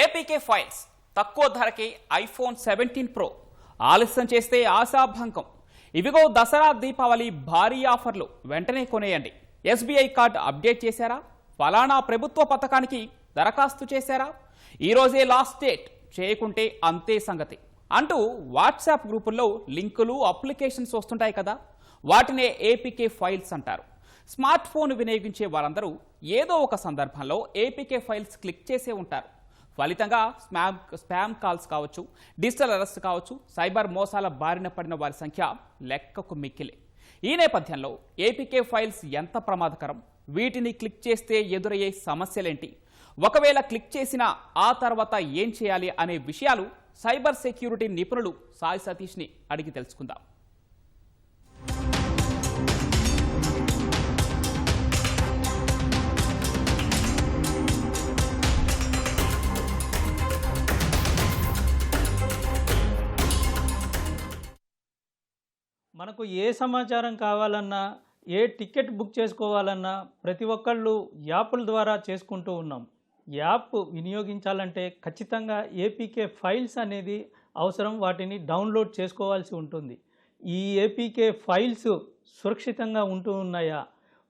APK files తక్కువ ధరకే iPhone seventeen pro ఆలస్యం చేస్తే ఆశాభంగం. ఇవిగో దసరా దీపావళి భారీ ఆఫర్లు. వెంటనే కొనేయండి. ఎస్బీఐ కార్డ్ అప్డేట్ చేశారా? ఫలానా ప్రభుత్వ పథకానికి దరఖాస్తు చేశారా? ఈరోజే లాస్ట్ డేట్. చేయకుంటే అంతే సంగతి. అంటూ వాట్సాప్ గ్రూపుల్లో లింకులు అప్లికేషన్స్ వస్తుంటాయి కదా? వాటినే ఏపీకే ఫైల్స్ అంటారు. స్మార్ట్ ఫోన్ వినియోగించే వారందరూ ఏదో ఒక సందర్భంలో ఏపీకే ఫైల్స్ క్లిక్ చేసే ఉంటారు. ఫలితంగా స్పామ్ స్పామ్ కాల్స్ కావచ్చు డిజిటల్ అరెస్ట్ కావచ్చు సైబర్ మోసాల బారిన పడిన వారి సంఖ్య లెక్కకు మిక్కిలే. ఈ నేపథ్యంలో ఏపీకే ఫైల్స్ ఎంత ప్రమాదకరం? వీటిని క్లిక్ చేస్తే ఎదురయ్యే సమస్యలేంటి? ఒకవేళ క్లిక్ చేసినా ఆ తర్వాత ఏం చేయాలి అనే విషయాలు సైబర్ సెక్యూరిటీ నిపుణులు సాయి సతీష్ని అడిగి తెలుసుకుందాం. మనకు ఏ సమాచారం కావాలన్నా ఏ టికెట్ బుక్ చేసుకోవాలన్నా ప్రతి ఒక్కళ్ళు యాప్ల ద్వారా చేసుకుంటూ ఉన్నాం. యాప్ వినియోగించాలంటే ఖచ్చితంగా ఏపీకే ఫైల్స్ అనేది అవసరం వాటిని డౌన్లోడ్ చేసుకోవాల్సి ఉంటుంది. ఈ ఏపీకే ఫైల్స్ సురక్షితంగా ఉంటూ ఉన్నాయా?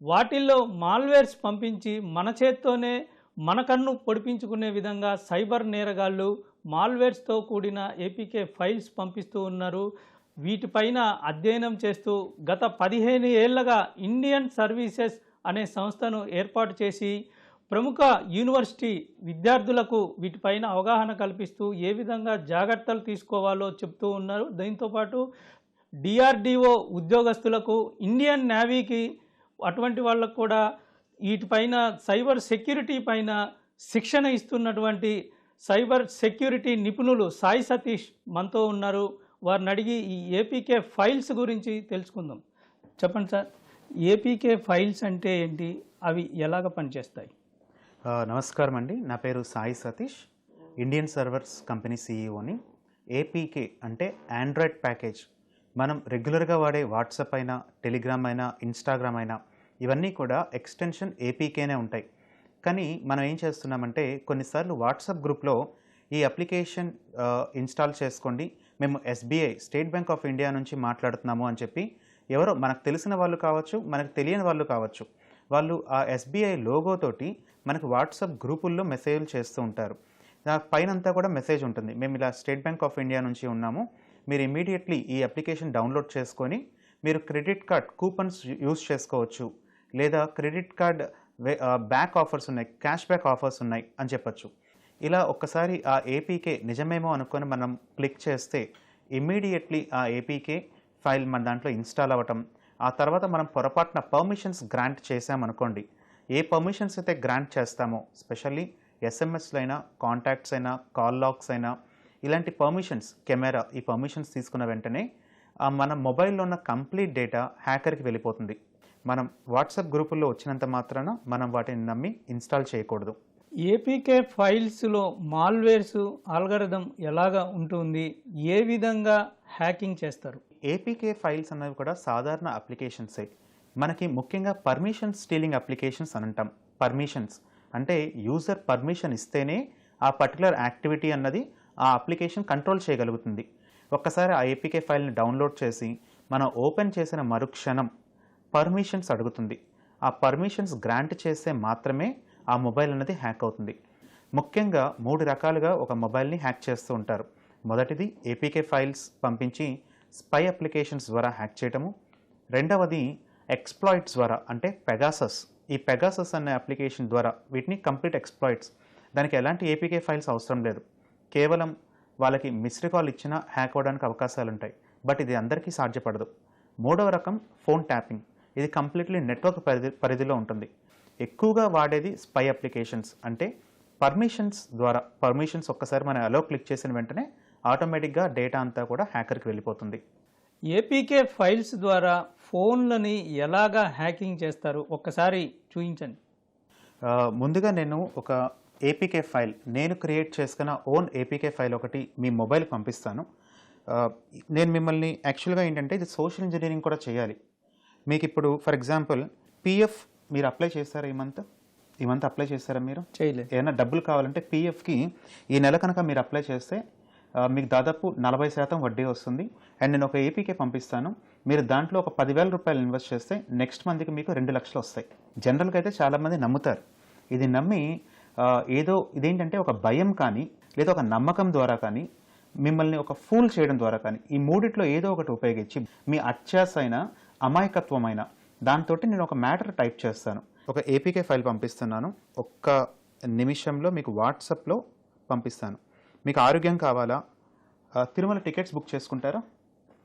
వాటిల్లో మాల్వేర్స్ పంపించి మన చేత్తోనే మన కన్ను పొడిపించుకునే విధంగా సైబర్ నేరగాళ్ళు మాల్వేర్స్తో కూడిన ఏపీకే ఫైల్స్ పంపిస్తూ ఉన్నారు. వీటిపైన అధ్యయనం చేస్తూ గత పదిహేను ఏళ్ళగా ఇండియన్ సర్వీసెస్ అనే సంస్థను ఏర్పాటు చేసి ప్రముఖ యూనివర్సిటీ విద్యార్థులకు వీటిపైన అవగాహన కల్పిస్తూ ఏ విధంగా జాగ్రత్తలు తీసుకోవాలో చెప్తూ ఉన్నారు. దీంతోపాటు డిఆర్డిఓ ఉద్యోగస్తులకు ఇండియన్ నేవీకి అటువంటి వాళ్ళకు కూడా వీటిపైన సైబర్ సెక్యూరిటీ పైన శిక్షణ ఇస్తున్నటువంటి సైబర్ సెక్యూరిటీ నిపుణులు సాయి సతీష్ మనతో ఉన్నారు. వారిని అడిగి ఈ ఏపీకే ఫైల్స్ గురించి తెలుసుకుందాం. చెప్పండి సార్ ఏపీకే ఫైల్స్ అంటే ఏంటి? అవి ఎలాగ పనిచేస్తాయి? నమస్కారం అండి. నా పేరు Sai Satish. Indian servers company సీఈఓని. APK అంటే ఆండ్రాయిడ్ ప్యాకేజ్. మనం రెగ్యులర్గా వాడే వాట్సాప్ అయినా టెలిగ్రామ్ అయినా ఇన్స్టాగ్రామ్ అయినా ఇవన్నీ కూడా ఎక్స్టెన్షన్ ఏపీకేనే ఉంటాయి. కానీ మనం ఏం చేస్తున్నామంటే కొన్నిసార్లు వాట్సాప్ గ్రూప్లో ఈ అప్లికేషన్ ఇన్స్టాల్ చేసుకోండి. మేము SBI State Bank of India నుంచి మాట్లాడుతున్నాము అని చెప్పి ఎవరో మనకు తెలిసిన వాళ్ళు కావచ్చు మనకు తెలియని వాళ్ళు కావచ్చు వాళ్ళు ఆ ఎస్బీఐ లోగోతోటి మనకు వాట్సాప్ గ్రూపుల్లో మెసేజ్లు చేస్తూ ఉంటారు. పైనంతా కూడా మెసేజ్ ఉంటుంది. మేము ఇలా స్టేట్ బ్యాంక్ ఆఫ్ ఇండియా నుంచి ఉన్నాము. మీరు ఇమీడియట్లీ ఈ అప్లికేషన్ డౌన్లోడ్ చేసుకొని మీరు క్రెడిట్ కార్డ్ కూపన్స్ యూస్ చేసుకోవచ్చు. లేదా క్రెడిట్ కార్డ్ బ్యాక్ ఆఫర్స్ ఉన్నాయి క్యాష్ బ్యాక్ ఆఫర్స్ ఉన్నాయి అని చెప్పొచ్చు. ఇలా ఒక్కసారి ఆ ఏపీకే నిజమేమో అనుకొని మనం క్లిక్ చేస్తే ఇమ్మీడియట్లీ ఆ ఏపీకే ఫైల్ మన దాంట్లో ఇన్స్టాల్ అవ్వటం. ఆ తర్వాత మనం పొరపాటున పర్మిషన్స్ గ్రాంట్ చేసామనుకోండి ఏ పర్మిషన్స్ అయితే గ్రాంట్ చేస్తామో స్పెషల్లీ ఎస్ఎంఎస్లు అయినా కాంటాక్ట్స్ అయినా కాల్ లాక్స్ అయినా ఇలాంటి పర్మిషన్స్ కెమెరా ఈ పర్మిషన్స్ తీసుకున్న వెంటనే ఆ మన మొబైల్లో ఉన్న కంప్లీట్ డేటా హ్యాకర్కి వెళ్ళిపోతుంది. మనం వాట్సాప్ గ్రూపుల్లో వచ్చినంత మాత్రాన మనం వాటిని నమ్మి ఇన్స్టాల్ చేయకూడదు. ఏపీకే ఫైల్స్లో మాల్వేర్స్ ఆల్గరిథం ఎలాగ ఉంటుంది? ఏ విధంగా హ్యాకింగ్ చేస్తారు? ఏపీకే ఫైల్స్ అనేవి కూడా సాధారణ అప్లికేషన్సే. మనకి ముఖ్యంగా పర్మిషన్ స్టీలింగ్ అప్లికేషన్స్ అని అంటాం. పర్మిషన్స్. అంటే యూజర్ పర్మిషన్ ఇస్తేనే ఆ పర్టికులర్ యాక్టివిటీ అన్నది ఆ అప్లికేషన్ కంట్రోల్ చేయగలుగుతుంది. ఒక్కసారి ఆ ఏపీకే ఫైల్ని డౌన్లోడ్ చేసి మనం ఓపెన్ చేసిన మరుక్షణం పర్మిషన్స్ అడుగుతుంది. ఆ పర్మిషన్స్ గ్రాంట్ చేస్తే మాత్రమే ఆ మొబైల్ అనేది హ్యాక్ అవుతుంది. ముఖ్యంగా మూడు రకాలుగా ఒక మొబైల్ని హ్యాక్ చేస్తూ ఉంటారు. మొదటిది ఏపీకే ఫైల్స్ పంపించి స్పై అప్లికేషన్స్ ద్వారా హ్యాక్ చేయటము. రెండవది ఎక్స్ప్లాయిట్స్ ద్వారా అంటే పెగాసస్ ఈ పెగాసస్ అనే అప్లికేషన్ ద్వారా వీటిని కంప్లీట్ ఎక్స్ప్లాయిట్స్ దానికి ఎలాంటి ఏపీకే ఫైల్స్ అవసరం లేదు. కేవలం వాళ్ళకి మిస్డ్ కాల్ ఇచ్చినా హ్యాక్ అవ్వడానికి అవకాశాలు ఉంటాయి. బట్ ఇది అందరికీ సాధ్యపడదు. మూడవ రకం ఫోన్ ట్యాపింగ్ ఇది కంప్లీట్లీ నెట్వర్క్ పరిధి పరిధిలో ఉంటుంది. ఎక్కువగా వాడేది స్పై అప్లికేషన్స్ అంటే పర్మిషన్స్ ద్వారా పర్మిషన్స్ ఒక్కసారి మనం అలో క్లిక్ చేసిన వెంటనే ఆటోమేటిక్గా డేటా అంతా కూడా హ్యాకర్కి వెళ్ళిపోతుంది. ఏపీకే ఫైల్స్ ద్వారా ఫోన్లని ఎలాగా హ్యాకింగ్ చేస్తారు? ఒక్కసారి చూపించండి ముందుగా నేను ఒక ఏపీకే ఫైల్ నేను క్రియేట్ చేసుకున్న ఓన్ ఏపీకే ఫైల్ ఒకటి మీ మొబైల్ పంపిస్తాను. నేను మిమ్మల్ని యాక్చువల్గా ఏంటంటే ఇది సోషల్ ఇంజనీరింగ్ కూడా చేయాలి. మీకు ఇప్పుడు ఫర్ ఎగ్జాంపుల్ పిఎఫ్ మీరు అప్లై చేస్తారా ఈ మంత్ ఈ మంత్ అప్లై చేశారా మీరు? చేయలేదు. ఏమైనా డబ్బులు కావాలంటే పీఎఫ్కి ఈ నెల కనుక మీరు అప్లై చేస్తే మీకు దాదాపు నలభై శాతం వడ్డీ వస్తుంది. అండ్ నేను ఒక ఏపీకే పంపిస్తాను. మీరు దాంట్లో ఒక పదివేల రూపాయలు ఇన్వెస్ట్ చేస్తే నెక్స్ట్ మంత్కి మీకు రెండు లక్షలు వస్తాయి. జనరల్గా అయితే చాలామంది నమ్ముతారు. ఇది నమ్మి ఏదో ఇదేంటంటే ఒక భయం కానీ లేదా ఒక నమ్మకం ద్వారా కానీ మిమ్మల్ని ఒక ఫూల్ చేయడం ద్వారా కానీ ఈ మూడిట్లో ఏదో ఒకటి ఉపయోగించి మీ అత్యాసైన అమాయకత్వమైన దాంతో నేను ఒక మ్యాటర్ టైప్ చేస్తాను. ఒక ఏపీకే ఫైల్ పంపిస్తున్నాను. ఒక్క నిమిషంలో మీకు వాట్సాప్లో పంపిస్తాను. మీకు ఆరోగ్యం కావాలా? తిరుమల టికెట్స్ బుక్ చేసుకుంటారా?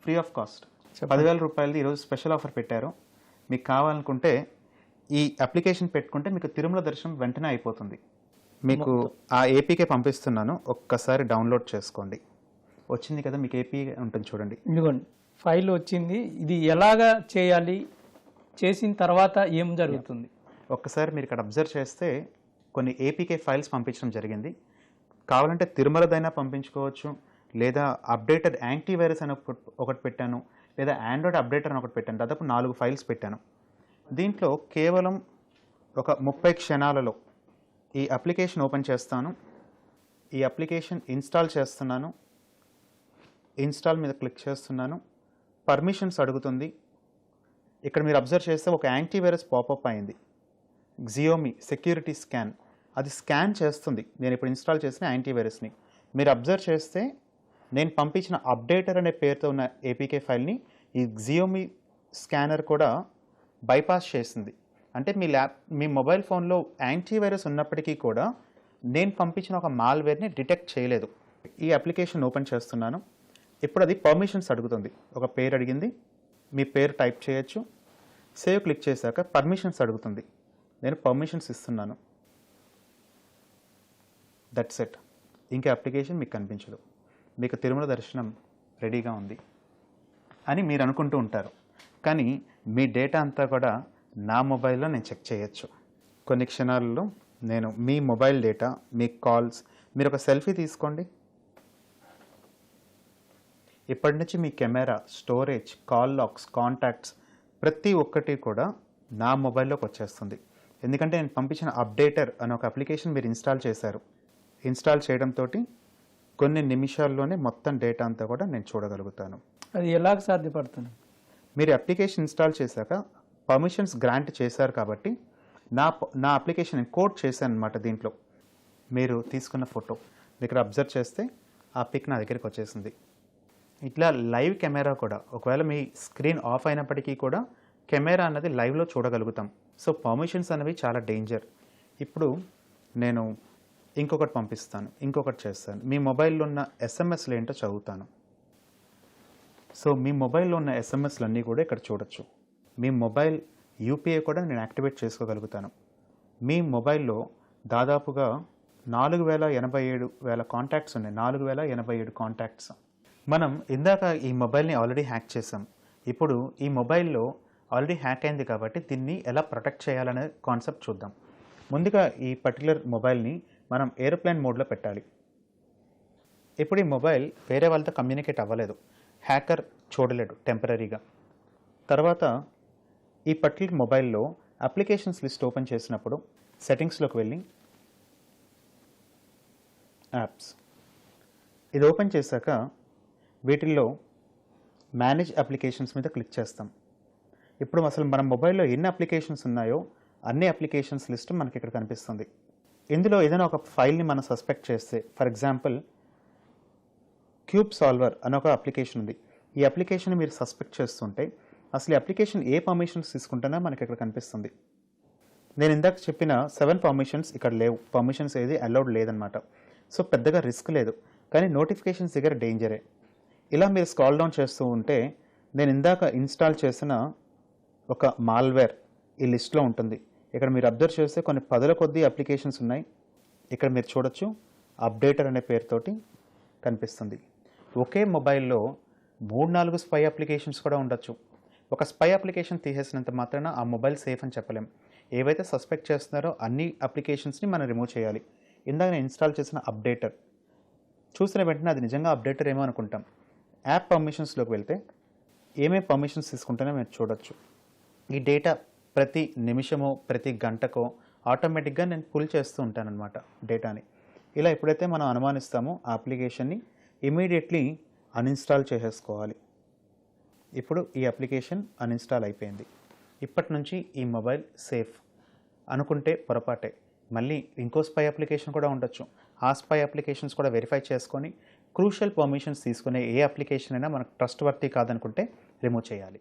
ఫ్రీ ఆఫ్ కాస్ట్ పదివేల రూపాయలది ఈరోజు స్పెషల్ ఆఫర్ పెట్టారు. మీకు కావాలనుకుంటే ఈ అప్లికేషన్ పెట్టుకుంటే మీకు తిరుమల దర్శనం వెంటనే అయిపోతుంది. మీకు ఆ ఏపీకే పంపిస్తున్నాను. ఒక్కసారి డౌన్లోడ్ చేసుకోండి. వచ్చింది కదా మీకు ఏపీ ఉంటుంది చూడండి. ఇదిగోండి ఫైల్ వచ్చింది. ఇది ఎలాగా చేయాలి? చేసిన తర్వాత ఏం జరుగుతుంది? ఒక్కసారి మీరు ఇక్కడ అబ్జర్వ్ చేస్తే కొన్ని ఏపీకే ఫైల్స్ పంపించడం జరిగింది. కావాలంటే తిరుమలదైనా పంపించుకోవచ్చు. లేదా అప్డేటెడ్ యాంటీవైరస్ అని ఒకటి- ఒకటి పెట్టాను. లేదా ఆండ్రాయిడ్ అప్డేటర్ అని ఒకటి పెట్టాను. దాదాపు నాలుగు ఫైల్స్ పెట్టాను. దీంట్లో కేవలం ఒక ముప్పై క్షణాలలో ఈ అప్లికేషన్ ఓపెన్ చేస్తాను. ఈ అప్లికేషన్ ఇన్స్టాల్ చేస్తున్నాను. ఇన్స్టాల్ మీద క్లిక్ చేస్తున్నాను. పర్మిషన్స్ అడుగుతుంది. ఇక్కడ మీరు అబ్జర్వ్ చేస్తే ఒక యాంటీవైరస్ పాపప్ అయింది. Xiaomi security scan. అది స్కాన్ చేస్తుంది. నేను ఇప్పుడు ఇన్స్టాల్ చేసిన యాంటీవైరస్ని. మీరు అబ్జర్వ్ చేస్తే నేను పంపించిన అప్డేటర్ అనే పేరుతో ఉన్న ఏపీకే ఫైల్ని ఈ జియోమి స్కానర్ కూడా బైపాస్ చేసింది. అంటే మీ ల్యాప్ మీ మొబైల్ ఫోన్లో యాంటీవైరస్ ఉన్నప్పటికీ కూడా నేను పంపించిన ఒక మాల్వేర్ని డిటెక్ట్ చేయలేదు. ఈ అప్లికేషన్ ఓపెన్ చేస్తున్నాను. ఇప్పుడు అది పర్మిషన్స్ అడుగుతుంది. ఒక పేరు అడిగింది. మీ పేరు టైప్ చేయొచ్చు. సేవ్ క్లిక్ చేశాక పర్మిషన్స్ అడుగుతుంది. నేను పర్మిషన్స్ ఇస్తున్నాను. దట్స్ ఎట్ ఇంకా అప్లికేషన్ మీకు కనిపించదు. మీకు తిరుమల దర్శనం రెడీగా ఉంది అని మీరు అనుకుంటూ ఉంటారు. కానీ మీ డేటా అంతా కూడా నా మొబైల్లో నేను చెక్ చేయొచ్చు. కొన్ని క్షణాల్లో నేను మీ మొబైల్ డేటా మీ కాల్స్ మీరు ఒక సెల్ఫీ తీసుకోండి. ఇప్పటి నుంచి మీ camera storage call logs contacts ప్రతి ఒక్కటి కూడా నా మొబైల్లోకి వచ్చేస్తుంది. ఎందుకంటే నేను పంపించిన అప్డేటర్ అనే ఒక అప్లికేషన్ మీరు ఇన్స్టాల్ చేశారు. ఇన్స్టాల్ చేయడంతో కొన్ని నిమిషాల్లోనే మొత్తం డేటా అంతా కూడా నేను చూడగలుగుతాను. అది ఎలాగ సాధ్యపడుతుంది? మీరు అప్లికేషన్ ఇన్స్టాల్ చేశాక పర్మిషన్స్ గ్రాంట్ చేశారు కాబట్టి నా నా అప్లికేషన్ నేను కోడ్ చేశాను అనమాట దీంట్లో. మీరు తీసుకున్న ఫోటో. ఇక్కడ అబ్జర్వ్ చేస్తే ఆ పిక్ నా దగ్గరికి వచ్చేసింది. ఇట్లా లైవ్ కెమెరా కూడా ఒకవేళ మీ స్క్రీన్ ఆఫ్ అయినప్పటికీ కూడా కెమెరా అన్నది లైవ్లో చూడగలుగుతాం. సో పర్మిషన్స్ అనేవి చాలా డేంజర్. ఇప్పుడు నేను ఇంకొకటి పంపిస్తాను ఇంకొకటి చేస్తాను. మీ మొబైల్లో ఉన్న ఎస్ఎంఎస్లు ఏంటో చదువుతాను. సో మీ మొబైల్లో ఉన్న ఎస్ఎంఎస్లు అన్నీ కూడా ఇక్కడ చూడొచ్చు. మీ మొబైల్ యూపీఐ కూడా నేను యాక్టివేట్ చేసుకోగలుగుతాను. మీ మొబైల్లో దాదాపుగా నాలుగు వేల ఎనభై ఏడు వేల కాంటాక్ట్స్ ఉన్నాయి. నాలుగు వేల ఎనభై ఏడు కాంటాక్ట్స్. మనం ఇందాక ఈ మొబైల్ని ఆల్రెడీ హ్యాక్ చేసాం ఇప్పుడు ఈ మొబైల్లో ఆల్రెడీ హ్యాక్ అయింది కాబట్టి దీన్ని ఎలా ప్రొటెక్ట్ చేయాలనే కాన్సెప్ట్ చూద్దాం. ముందుగా ఈ పర్టికులర్ మొబైల్ని మనం ఏరోప్లేన్ మోడ్లో పెట్టాలి. ఇప్పుడు ఈ మొబైల్ వేరే వాళ్ళతో కమ్యూనికేట్ అవ్వలేదు. హ్యాకర్ చూడలేడు టెంపరీగా తర్వాత ఈ పర్టికులర్ మొబైల్లో అప్లికేషన్స్ లిస్ట్ ఓపెన్ చేసినప్పుడు సెట్టింగ్స్లోకి వెళ్ళి యాప్స్ ఇది ఓపెన్ చేశాక వీటిల్లో మేనేజ్ అప్లికేషన్స్ మీద క్లిక్ చేస్తాం. ఇప్పుడు అసలు మన మొబైల్లో ఎన్ని అప్లికేషన్స్ ఉన్నాయో అన్ని అప్లికేషన్స్ లిస్ట్ మనకి ఇక్కడ కనిపిస్తుంది. ఇందులో ఏదైనా ఒక ఫైల్ని మనం సస్పెక్ట్ చేస్తే ఫర్ ఎగ్జాంపుల్ క్యూబ్ సాల్వర్ అని ఒక అప్లికేషన్ ఉంది. ఈ అప్లికేషన్ మీరు సస్పెక్ట్ చేస్తుంటే అసలు ఈ అప్లికేషన్ ఏ పర్మిషన్స్ తీసుకుంటేనే మనకి ఇక్కడ కనిపిస్తుంది. నేను ఇందాక చెప్పిన సెవెన్ పర్మిషన్స్ ఇక్కడ లేవు. పర్మిషన్స్ ఏది అలౌడ్ లేదనమాట సో పెద్దగా రిస్క్ లేదు. కానీ నోటిఫికేషన్స్ దగ్గర డేంజరే ఇలా మీరు స్కాల్ డౌన్ చేస్తూ ఉంటే నేను ఇందాక ఇన్స్టాల్ చేసిన ఒక మాల్వేర్ ఈ లిస్ట్లో ఉంటుంది. ఇక్కడ మీరు అబ్జర్వ్ చేస్తే కొన్ని పదుల కొద్దీ అప్లికేషన్స్ ఉన్నాయి. ఇక్కడ మీరు చూడొచ్చు అప్డేటర్ అనే పేరుతోటి కనిపిస్తుంది. ఒకే మొబైల్లో మూడు నాలుగు స్పై అప్లికేషన్స్ కూడా ఉండొచ్చు. ఒక స్పై అప్లికేషన్ తీసేసినంత మాత్రాన ఆ మొబైల్ సేఫ్ అని చెప్పలేం. ఏవైతే సస్పెక్ట్ చేస్తున్నారో అన్ని అప్లికేషన్స్ని మనం రిమూవ్ చేయాలి. ఇందాక నేను ఇన్స్టాల్ చేసిన అప్డేటర్ చూసిన వెంటనే అది నిజంగా అప్డేటర్ ఏమో అనుకుంటాం. యాప్ పర్మిషన్స్లోకి వెళ్తే ఏమేమి పర్మిషన్స్ తీసుకుంటేనే మీరు చూడొచ్చు. ఈ డేటా ప్రతి నిమిషమో ప్రతి గంటకో ఆటోమేటిక్గా నేను పుల్ చేస్తూ ఉంటానన్నమాట డేటాని. ఇలా ఎప్పుడైతే మనం అనుమానిస్తామో ఆ అప్లికేషన్ని ఇమీడియట్లీ అన్ఇన్స్టాల్ చేసేసుకోవాలి. ఇప్పుడు ఈ అప్లికేషన్ అన్ఇన్స్టాల్ అయిపోయింది. ఇప్పటి నుంచి ఈ మొబైల్ సేఫ్ అనుకుంటే పొరపాటే. మళ్ళీ ఇంకో స్పై అప్లికేషన్ కూడా ఉండొచ్చు. ఆ స్పై అప్లికేషన్స్ కూడా వెరిఫై చేసుకొని క్రూషియల్ పర్మిషన్స్ తీసుకునే ఏ అప్లికేషన్ అయినా మనకు ట్రస్ట్ వర్తీ కాదనుకుంటే రిమూవ్ చేయాలి.